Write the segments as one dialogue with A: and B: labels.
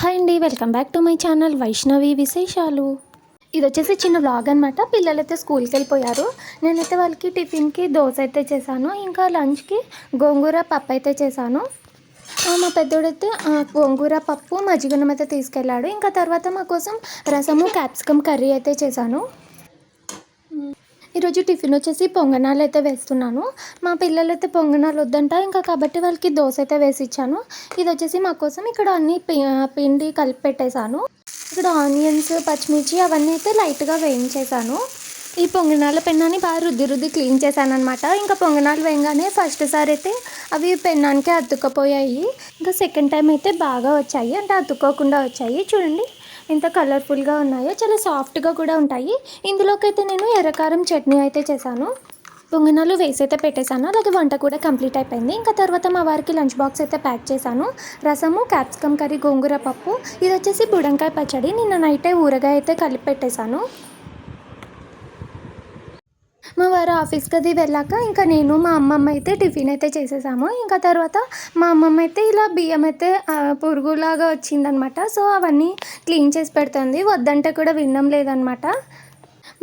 A: Hi అండి welcome back to my channel Vaishnavi విశేషాలు. ఇది వచ్చేసి చిన్న వ్లాగ్ అనమాట పిల్లలైతే స్కూల్కి వెళ్ళిపోయారు. నేనైతే వాళ్ళకి టిఫిన్కి దోశ అయితే చేశాను. ఇంకా లంచ్కి గోంగూర పప్పు అయితే చేశాను. మా పెద్దోడైతే గోంగూర పప్పు మజ్జిగనం అయితే తీసుకెళ్ళాడు. ఇంకా తర్వాత మా కోసం రసము క్యాప్సికమ్ కర్రీ అయితే చేశాను. ఈరోజు టిఫిన్ వచ్చేసి పొంగనాలు అయితే వేస్తున్నాను. మా పిల్లలు అయితే పొంగనాలు వద్దంట. ఇంకా కాబట్టి వాళ్ళకి దోశ అయితే వేసి ఇచ్చాను ఇది వచ్చేసి మా కోసం ఇక్కడ అన్ని పి- పిండి కలిపి పెట్టేశాను. ఇక్కడ ఆనియన్స్ పచ్చిమిర్చి అవన్నీ అయితే లైట్గా వేయించేశాను. ఈ పొంగనాల పెన్నాన్ని బాగా రుద్ది రుద్ది క్లీన్ చేశాను అనమాట ఇంకా పొంగనాలు వేయగానే ఫస్ట్ సారి అయితే అవి పెన్నానికే అతుక్కపోయాయి. ఇంకా సెకండ్ టైం అయితే బాగా వచ్చాయి. అంటే అతుక్కోకుండా వచ్చాయి. చూడండి. ఎంత కలర్ఫుల్గా ఉన్నాయో చాలా సాఫ్ట్గా కూడా ఉంటాయి. ఇందులోకైతే నేను ఎర్రకారం చట్నీ అయితే చేశాను. పొంగనాలు వేసి అయితే పెట్టేశాను. అలాగే వంట కూడా కంప్లీట్ అయిపోయింది. ఇంకా తర్వాత మా వారికి లంచ్ బాక్స్ అయితే ప్యాక్ చేశాను. రసము క్యాప్సికమ్ కర్రీ గోంగూర పప్పు ఇది వచ్చేసి బుడంకాయ పచ్చడి. నిన్న నైటే ఊరగాయ అయితే కలిపి పెట్టేశాను. మా వారు ఆఫీస్కి అది వెళ్ళాక ఇంకా నేను మా అమ్మమ్మ అయితే టిఫిన్ అయితే చేసేసాము. ఇంకా తర్వాత మా అమ్మమ్మ అయితే ఇలా బియ్యం అయితే పురుగులాగా వచ్చిందనమాట. సో అవన్నీ క్లీన్ చేసి పెడుతుంది. వద్దంటే కూడా వినడం లేదనమాట.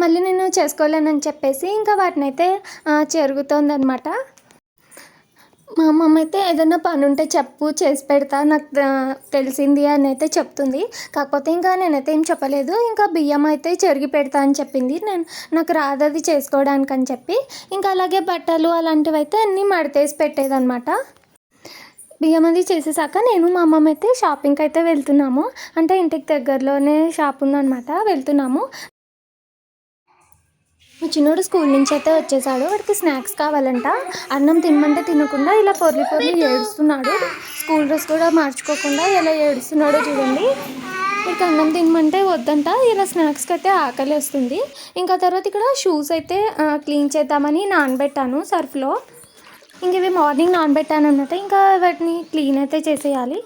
A: మళ్ళీ నేను చేసుకోలేనని చెప్పేసి ఇంకా వాటిని అయితే చెరుగుతోందనమాట. మా అమ్మమ్మ అయితే ఏదైనా పని ఉంటే చెప్పు చేసి పెడతా నాకు తెలిసింది అని అయితే చెప్తుంది. కాకపోతే ఇంకా నేనైతే ఏం చెప్పలేదు. ఇంకా బియ్యం అయితే చెరిగి పెడతా అని చెప్పింది. నేను నాకు రాదు అది చేసుకోవడానికి అని చెప్పి. ఇంకా అలాగే బట్టలు అలాంటివి అయితే అన్నీ మడతేసి పెట్టేదన్నమాట. బియ్యం అది చేసేసాక నేను మా అమ్మమ్మ అయితే షాపింగ్కి అయితే వెళ్తున్నాము. అంటే ఇంటికి దగ్గరలోనే షాప్ ఉందన్నమాట. వెళ్తున్నాము. మా చిన్నోడు స్కూల్ నుంచి అయితే వచ్చేసాడు. వాడికి స్నాక్స్ కావాలంట. అన్నం తినమంటే తినకుండా ఇలా పొర్లి పొర్లి ఏడుస్తున్నాడు. స్కూల్ డ్రెస్ కూడా మార్చుకోకుండా ఎలా ఏడుస్తున్నాడో చూడండి. ఇక అన్నం తినమంటే వద్దంట. ఇలా స్నాక్స్కి అయితే ఆకలి వస్తుంది. ఇంకా తర్వాత ఇక్కడ షూస్ అయితే క్లీన్ చేద్దామని నానబెట్టాను సర్ఫ్లో. ఇంక ఇవి మార్నింగ్ నానబెట్టాను అన్నమాట ఇంకా వాటిని క్లీన్ అయితే చేసేయాలి.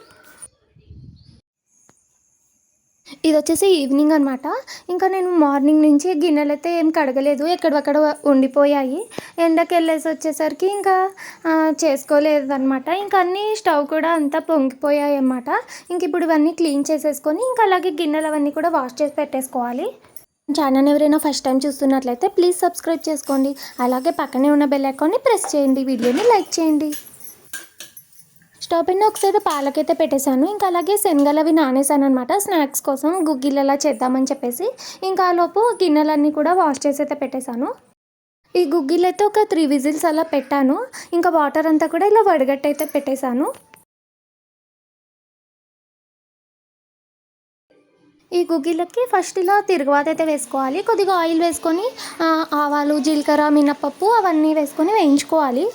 A: ఇది వచ్చేసి ఈవినింగ్ అనమాట ఇంకా నేను మార్నింగ్ నుంచి గిన్నెలు అయితే ఏం కడగలేదు. ఎక్కడక్కడ ఉండిపోయాయి. ఎండకి వెళ్ళేసి వచ్చేసరికి ఇంకా చేసుకోలేదన్నమాట. చేసుకోలేదు అనమాట ఇంకా అన్నీ స్టవ్ కూడా అంతా పొంగిపోయాయి అన్నమాట. ఇంక ఇప్పుడు ఇవన్నీ క్లీన్ చేసేసుకొని ఇంకా అలాగే గిన్నెలు అవన్నీ కూడా వాష్ చేసి పెట్టేసుకోవాలి. ఛానల్ ఎవరైనా ఫస్ట్ టైం చూస్తున్నట్లయితే ప్లీజ్ సబ్స్క్రైబ్ చేసుకోండి. అలాగే పక్కనే ఉన్న బెల్ ఐకాన్ని ప్రెస్ చేయండి. వీడియోని లైక్ చేయండి. స్టవ్ పైన పాలకైతే పెట్టేశాను. ఇంకా అలాగే శనగలవి నానేసాను అనమాట స్నాక్స్ కోసం గుగ్గిలలా చేద్దామని చెప్పేసి ఇంకా లోపు గిన్నెలన్నీ కూడా వాష్ చేసి అయితే పెట్టేశాను. ఈ గుగ్గిలైతే ఒక త్రీ విజిల్స్ అలా పెట్టాను. ఇంకా వాటర్ అంతా కూడా ఇలా వడగట్టయితే పెట్టేశాను. ఈ గుగ్గిలకి ఫస్ట్ ఇలా తిరుగువాత అయితే వేసుకోవాలి. కొద్దిగా ఆయిల్ వేసుకొని ఆవాలు జీలకర్ర మినపప్పు అవన్నీ వేసుకొని వేయించుకోవాలి.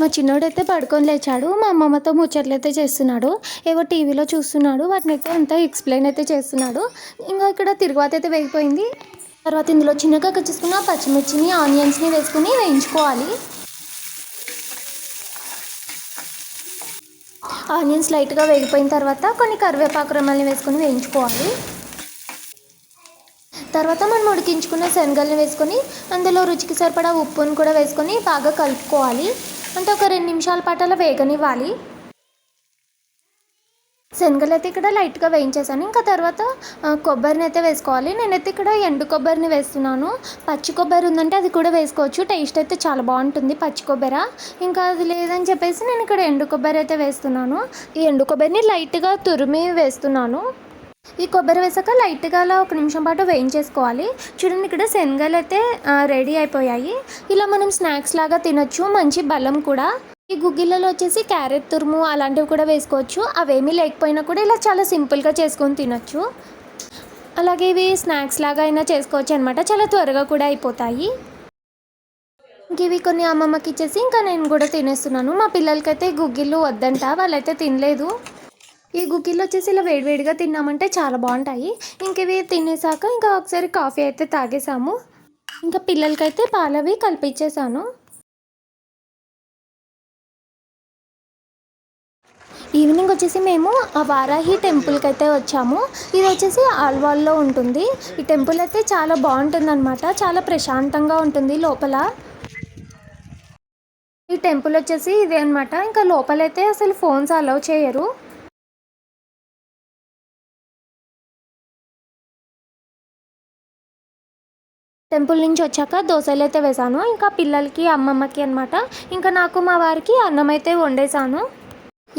A: మా చిన్నోడైతే పడుకొని లేచాడు మా అమ్మమ్మతో ముచ్చట్లు అయితే చేస్తున్నాడు ఏవో టీవీలో చూస్తున్నాడు వాటిని అయితే అంతా ఎక్స్ప్లెయిన్ అయితే చేస్తున్నాడు. ఇంకా ఇక్కడ తిరుగుబాత అయితే వేగిపోయింది. తర్వాత ఇందులో చిన్నగా కట్ చేసుకున్న పచ్చిమిర్చిని ఆనియన్స్ని వేసుకుని వేయించుకోవాలి. ఆనియన్స్ లైట్గా వేగిపోయిన తర్వాత కొన్ని కరివేపాకు రెమ్మల్ని వేసుకొని వేయించుకోవాలి. తర్వాత మనం ఉడికించుకున్న శనగల్ని వేసుకొని అందులో రుచికి సరిపడా ఉప్పుని కూడా వేసుకొని బాగా కలుపుకోవాలి. అంటే ఒక రెండు నిమిషాల పాటు అలా వేగనివ్వాలి. శనగలు అయితే ఇక్కడ లైట్గా వేయించేసాను. ఇంకా తర్వాత కొబ్బరిని అయితే వేసుకోవాలి. నేనైతే ఇక్కడ ఎండు కొబ్బరిని వేస్తున్నాను. పచ్చి కొబ్బరి ఉందంటే అది కూడా వేసుకోవచ్చు. టేస్ట్ అయితే చాలా బాగుంటుంది పచ్చి కొబ్బరి. ఇంకా అది లేదని చెప్పేసి నేను ఇక్కడ ఎండు కొబ్బరి అయితే వేస్తున్నాను. ఈ ఎండు కొబ్బరిని లైట్గా తురిమి వేస్తున్నాను. ఈ కొబ్బరి వేసాక లైట్గా అలా ఒక నిమిషం పాటు వేయించేసుకోవాలి. చూడండి ఇక్కడ శనగలు అయితే రెడీ అయిపోయాయి. ఇలా మనం స్నాక్స్ లాగా తినొచ్చు మంచి బలం కూడా. ఈ గుగ్గిళ్ళలో వచ్చేసి క్యారెట్ తురుము అలాంటివి కూడా వేసుకోవచ్చు. అవేమీ లేకపోయినా కూడా ఇలా చాలా సింపుల్గా చేసుకొని తినొచ్చు. అలాగే ఇవి స్నాక్స్ లాగా అయినా చేసుకోవచ్చు అనమాట చాలా త్వరగా కూడా అయిపోతాయి. ఇంక ఇవి కొన్ని అమ్మమ్మకి ఇచ్చేసి ఇంకా నేను కూడా తినేస్తున్నాను. మా పిల్లలకైతే గుగ్గిళ్ళు వద్దంట. వాళ్ళైతే తినలేదు. ఈ గుగ్గిళ్ళు వచ్చేసి ఇలా వేడివేడిగా తిన్నామంటే చాలా బాగుంటాయి. ఇంక ఇవి తినేసాక ఇంకా ఒకసారి కాఫీ అయితే తాగేసాము. ఇంకా పిల్లలకైతే పాలవి కల్పించేసాను ఈవినింగ్ వచ్చేసి మేము ఆ వారాహి టెంపుల్కి అయితే వచ్చాము. ఇది వచ్చేసి ఆల్వాల్లో ఉంటుంది. ఈ టెంపుల్ అయితే చాలా బాగుంటుంది అనమాట చాలా ప్రశాంతంగా ఉంటుంది లోపల. ఈ టెంపుల్ వచ్చేసి ఇదే అనమాట ఇంకా లోపలైతే అసలు ఫోన్స్ అలౌ చేయరు. టెంపుల్ నుంచి వచ్చాక దోశలు అయితే వేసాను ఇంకా పిల్లలకి అమ్మమ్మకి అనమాట ఇంకా నాకు మా వారికి అన్నం అయితే వండేసాను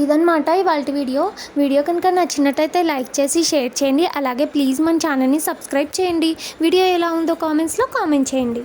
A: ఇదనమాట ఇవాళ వీడియో. వీడియో కనుక నచ్చినట్టయితే లైక్ చేసి షేర్ చేయండి. అలాగే ప్లీజ్ మన ఛానల్ని సబ్స్క్రైబ్ చేయండి. వీడియో ఎలా ఉందో కామెంట్స్లో కామెంట్ చేయండి.